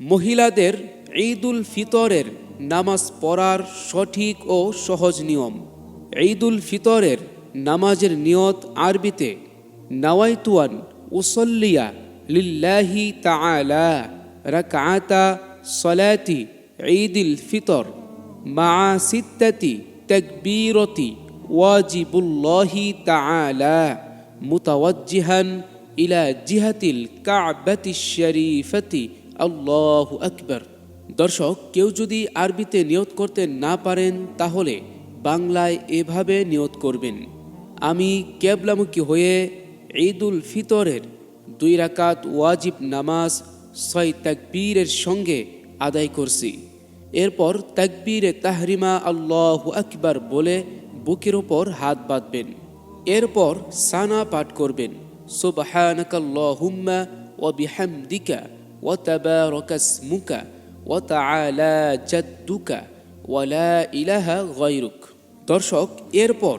মহিলাদের ঈদুল ফিতরের নামাজ পড়ার সঠিক ও সহজ নিয়ম। ঈদুল ফিতরের নামাজের নিয়ত আরবিতে নাওয়াইতুয়ান উসল্লিয়া লিল্লাহি তাআলা রাকআতা সলাতি ঈদুল ফিতর মা সিত্তাতি তাকবীরতি ওয়াজিবুল্লাহি তাআলা মুতাওয়াজ্জিহান ইলা জিহাতিল কাবাতি শরীফতি আল্লাহু আকবার। দর্শক, কেউ যদি আরবিতে নিয়ত করতে না পারেন, তাহলে বাংলায় এভাবে নিয়ত করবেন। আমি কেবলামুখী হয়ে ঈদুল ফিতরের দুই রাকাত ওয়াজিব নামাজ, ছয় তাকবীরের সঙ্গে আদায় করছি। এরপর তাকবীরে তাহরিমা আল্লাহ আকবার বলে বুকের ওপর হাত বাঁধবেন। এরপর সানা পাঠ করবেন। সুবহানাকাল্লাহুম্মা ওয়া বিহামদিকা ওয়া তাআলা জাদ্দুকা ওয়া লা ইলাহা গায়রুক দর্শক, এরপর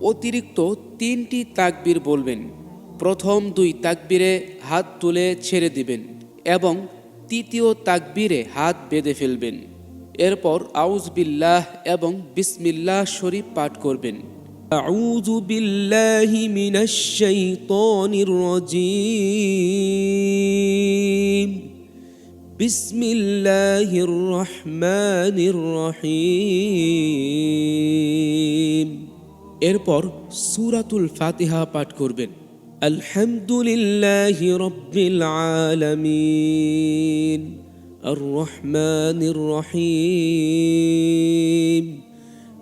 অতিরিক্ত তিনটি তাকবীর বলবেন। প্রথম দুই তাকবীরে হাত তুলে ছেড়ে দিবেন এবং তৃতীয় তাকবীরে হাত বেঁধে ফেলবেন। এরপর আউজ বিল্লাহ এবং বিসমিল্লাহ শরীফ পাঠ করবেন। أعوذ بالله من الشيطان الرجيم بسم الله الرحمن الرحيم এরপর সূরাতুল ফাতিহা পাঠ করবেন الحمد لله رب العالمين الرحمن الرحيم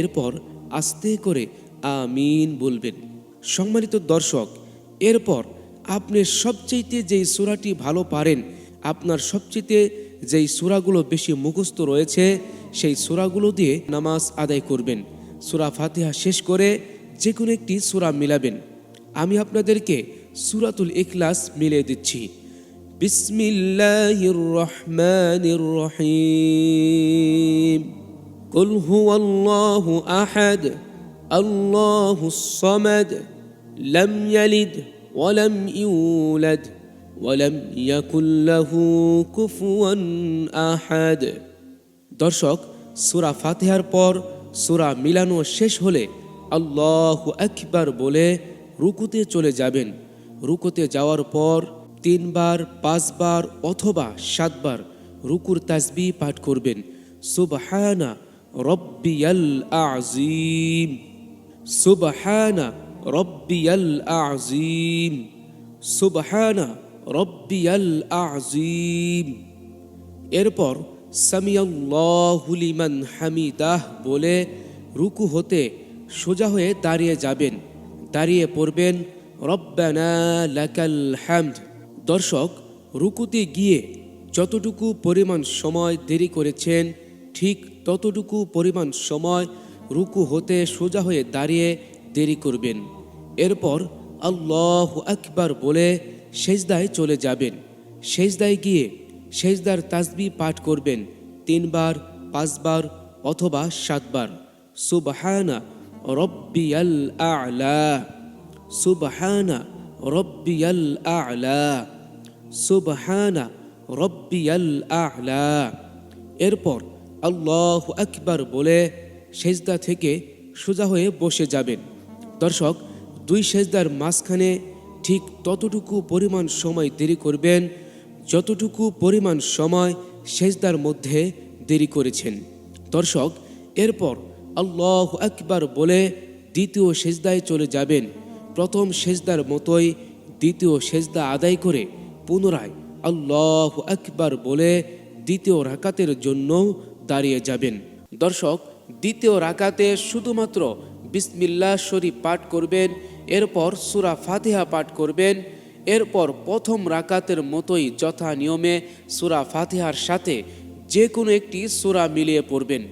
এরপর আস্তে করে আমিন বলবেন, সম্মানিত দর্শক, এরপর আপনি সবচেয়েতে যেই সুরাটি ভালো পারেন, আপনার সবচেয়েতে যেই সুরাগুলো বেশি মুখস্থ রয়েছে, সেই সুরাগুলো দিয়ে নামাজ আদায় করবেন। সুরা ফাতিহা শেষ করে যে কোনো একটি সুরা মিলাবেন। আমি আপনাদেরকে সুরাতুল ইখলাস মিলে দিচ্ছি। বিসমিল্লাহির রহমানির রহিম। قل هو الله احد الله الصمد لم يلد ولم يولد ولم يكن له كفوا احد দর্শক সূরা ফাতিহার পর সূরা মিলানো শেষ হলে আল্লাহ আকবার বলে রুকুতে চলে যাবেন রুকুতে যাওয়ার পর তিনবার পাঁচবার অথবা সাতবার রুকুর তাসবি পাঠ করবেন সুবহানা রব্বিয়াল আজিম সুবহানা রব্বিয়াল আজিম সুবহানা রব্বিয়াল আজিম এরপর সামিয়াল্লাহুলিমান হামিদাহ বলে রুকু হতে সোজা হয়ে দাঁড়িয়ে যাবেন, দাঁড়িয়ে পড়বেন রব্বানা লাকাল হামদ। দর্শক, রুকুতে গিয়ে যতটুকু পরিমাণ সময় দেরি করেছেন ঠিক ততটুকু পরিমাণ সময় রুকু হতে সোজা হয়ে দাঁড়িয়ে দেরি করবেন। এরপর আল্লাহ আকবার বলে সেজদায় চলে যাবেন। সেজদায় গিয়ে সেজদার তাসবি পাঠ করবেন তিনবার, পাঁচবার অথবা সাতবার। সুবহানা রব্বিয়াল আ'লা। সুবহানা রব্বিয়াল আ'লা। সুবহানা রব্বিয়াল আ'লা। এরপর আল্লাহ আকবার বলে সেজদা থেকে সোজা হয়ে বসে যাবেন। দর্শক, দুই সেজদার মাঝখানে ঠিক ততটুকু পরিমাণ সময় দেরি করবেন, যতটুকু পরিমাণ সময় সেজদার মধ্যে দেরি করেছেন। দর্শক, এরপর আল্লাহ আকবার বলে দ্বিতীয় সেজদায় চলে যাবেন। প্রথম সেজদার মতোই দ্বিতীয় সেজদা আদায় করে পুনরায় আল্লাহ আকবার বলে দ্বিতীয় রাকাতের জন্য দাঁড়িয়ে যাবেন। দর্শক, দ্বিতীয় রাকাতে শুধুমাত্র বিসমিল্লাহ শরীফ পাঠ করবেন, এরপর সুরা ফাতিহা পাঠ করবেন, এরপর প্রথম রাকাতের মতোই যথা নিয়মে সুরা ফাতিহার সাথে যে কোনো একটি সুরা মিলিয়ে পড়বেন।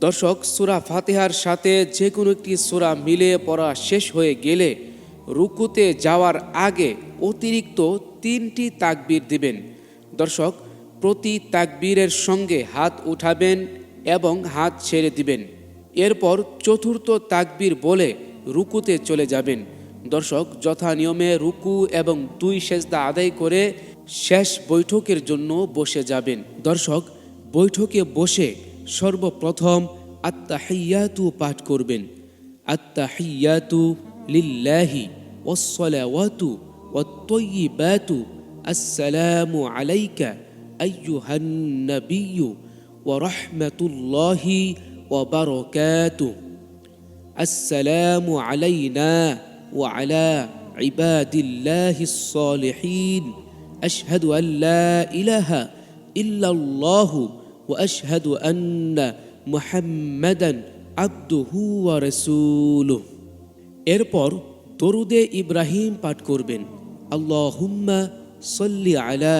দর্শক, সুরা ফাতিহার সাথে যে কোনো একটি সুরা মিলিয়ে পড়া শেষ হয়ে গেলে রুকুতে যাওয়ার আগে অতিরিক্ত তিনটি তাকবির দিবেন। দর্শক প্রতি তাকবীরের সঙ্গে হাত উঠাবেন এবং হাত ছেড়ে দিবেন। এরপর চতুর্থ তাকবীর বলে রুকুতে চলে যাবেন। দর্শক, যথা নিয়মে রুকু এবং দুই সেজদা আদায় করে শেষ বৈঠকের জন্য বসে যাবেন। দর্শক, বৈঠকে বসে সর্বপ্রথম আত্মাহিয়াতু পাঠ করবেন। আত্মাহিয়াতু লিল্লাহি ওয়াসসালাওয়াতু ওয়াত-তাইয়্যিবাতু আসসালামু আলাইকা আইয়ুহান নাবিয়্যু ওয়া রাহমাতুল্লাহি ওয়া বারাকাতুহু السلام علينا وعلى عباد الله الصالحين اشهد ان لا اله الا الله واشهد ان محمدا عبده ورسوله এরপর দরুদে ইব্রাহিম পাঠ করবেন আল্লাহুম্মা সল্লি আলা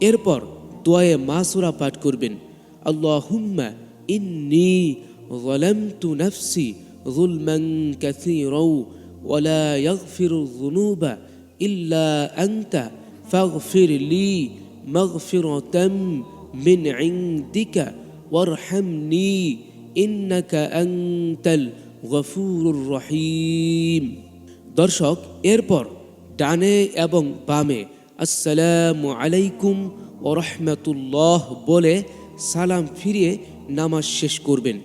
এরপর দোয়ে মাসুরা পাঠ করবেন আল্লাহুম্মা ইন্নি ظلمت نفسي ظلما كثيرا ولا يغفر الذنوب إلا أنت فاغفر لي مغفرة من عندك وارحمني إنك أنت الغفور الرحيم দর্শক এরপর ডানে এবং বামে আসসালামু আলাইকুম ও রহমতুল্লাহ বলে সালাম ফিরিয়ে নামাজ শেষ করবেন।